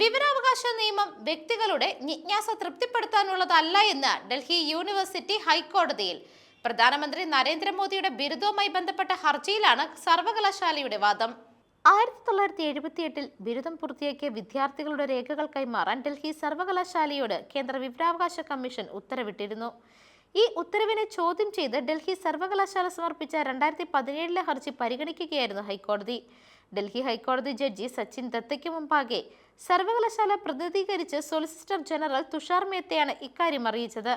വിവരാവകാശ നിയമം വ്യക്തികളുടെ ജിജ്ഞാസ തൃപ്തിപ്പെടുത്താനുള്ളതല്ല എന്ന് ഡൽഹി യൂണിവേഴ്സിറ്റി ഹൈക്കോടതിയിൽ പ്രധാനമന്ത്രി നരേന്ദ്രമോദിയുടെ ബിരുദവുമായി ബന്ധപ്പെട്ട ഹർജിയിലാണ് സർവകലാശാലയുടെ വാദം. ആയിരത്തി തൊള്ളായിരത്തി എഴുപത്തിയെട്ടിൽ ബിരുദം പൂർത്തിയാക്കിയ വിദ്യാർത്ഥികളുടെ രേഖകൾ കൈമാറാൻ ഡൽഹി സർവകലാശാലയോട് കേന്ദ്ര വിവരാവകാശ കമ്മീഷൻ ഉത്തരവിട്ടിരുന്നു. ഈ ഉത്തരവിനെ ചോദ്യം ചെയ്ത് ഡൽഹി സർവകലാശാല സമർപ്പിച്ച രണ്ടായിരത്തി പതിനേഴിലെ ഹർജി പരിഗണിക്കുകയായിരുന്നു ഹൈക്കോടതി. ഡൽഹി ഹൈക്കോടതി ജഡ്ജി സച്ചിൻ ദത്തയ്ക്ക് മുമ്പാകെ സർവകലാശാല പ്രതിനിധീകരിച്ച് സോളിസിറ്റർ ജനറൽ തുഷാർ മേത്തയാണ് ഇക്കാര്യം അറിയിച്ചത്.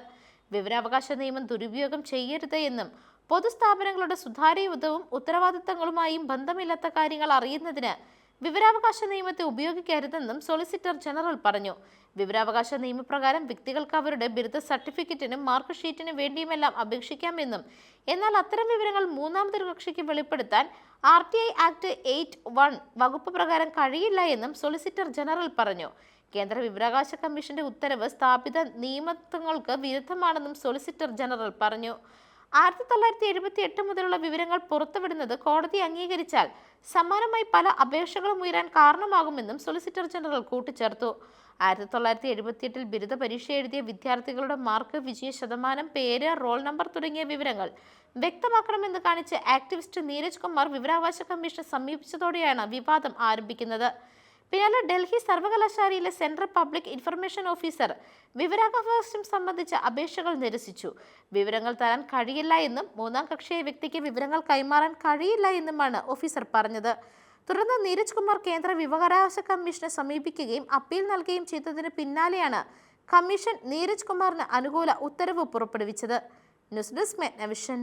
വിവരാവകാശ നിയമം ദുരുപയോഗം ചെയ്യരുത് എന്നും പൊതുസ്ഥാപനങ്ങളുടെ സുതാര്യതവും ഉത്തരവാദിത്തങ്ങളുമായും ബന്ധമില്ലാത്ത കാര്യങ്ങൾ അറിയുന്നതിന് വിവരാവകാശ നിയമത്തെ ഉപയോഗിക്കരുതെന്നും സോളിസിറ്റർ ജനറൽ പറഞ്ഞു. വിവരാവകാശ നിയമപ്രകാരം വ്യക്തികൾക്ക് അവരുടെ ബിരുദ സർട്ടിഫിക്കറ്റിനും മാർക്ക് ഷീറ്റിനും വേണ്ടിയുമെല്ലാം അപേക്ഷിക്കാമെന്നും. എന്നാൽ അത്തരം വിവരങ്ങൾ മൂന്നാമതൊരു കക്ഷിക്ക് വെളിപ്പെടുത്താൻ R T I act eight one വകുപ്പ് പ്രകാരം കഴിയില്ല എന്നും സോളിസിറ്റർ ജനറൽ പറഞ്ഞു. കേന്ദ്ര വിവരാവകാശ കമ്മീഷന്റെ ഉത്തരവ് സ്ഥാപിത നിയമങ്ങൾക്ക് വിരുദ്ധമാണെന്നും സോളിസിറ്റർ ജനറൽ പറഞ്ഞു. ആയിരത്തി തൊള്ളായിരത്തി എഴുപത്തി എട്ട് മുതലുള്ള വിവരങ്ങൾ പുറത്തുവിടുന്നത് കോടതി അംഗീകരിച്ചാൽ സമാനമായി പല അപേക്ഷകളും ഉയരാൻ കാരണമാകുമെന്നും സൊളിസിറ്റർ ജനറൽ കൂട്ടിച്ചേർത്തു. ആയിരത്തി തൊള്ളായിരത്തി എഴുപത്തിയെട്ടിൽ ബിരുദ പരീക്ഷ എഴുതിയ വിദ്യാർത്ഥികളുടെ മാർക്ക് വിജയ ശതമാനം പേര് റോൾ നമ്പർ തുടങ്ങിയ വിവരങ്ങൾ വ്യക്തമാക്കണമെന്ന് കാണിച്ച് ആക്ടിവിസ്റ്റ് നീരജ് കുമാർ വിവരാവകാശ കമ്മീഷനെ സമീപിച്ചതോടെയാണ് വിവാദം ആരംഭിക്കുന്നത്. പിന്നാലെ ഡൽഹി സർവകലാശാലയിലെ സെൻട്രൽ പബ്ലിക് ഇൻഫർമേഷൻ ഓഫീസർ വിവരാവകാശം സംബന്ധിച്ച അപേക്ഷകൾ നിരസിച്ചു. വിവരങ്ങൾ തരാൻ കഴിയില്ല എന്നും മൂന്നാം കക്ഷിയായ വ്യക്തിക്ക് വിവരങ്ങൾ കൈമാറാൻ കഴിയില്ല എന്നുമാണ് ഓഫീസർ പറഞ്ഞത്. തുടർന്ന് നീരജ് കുമാർ കേന്ദ്ര വിവരാവകാശ കമ്മീഷനെ സമീപിക്കുകയും അപ്പീൽ നൽകുകയും ചെയ്തതിന് പിന്നാലെയാണ് കമ്മീഷൻ നീരജ് കുമാറിന് അനുകൂല ഉത്തരവ് പുറപ്പെടുവിച്ചത്. News desk മെഗ്നവിഷൻ.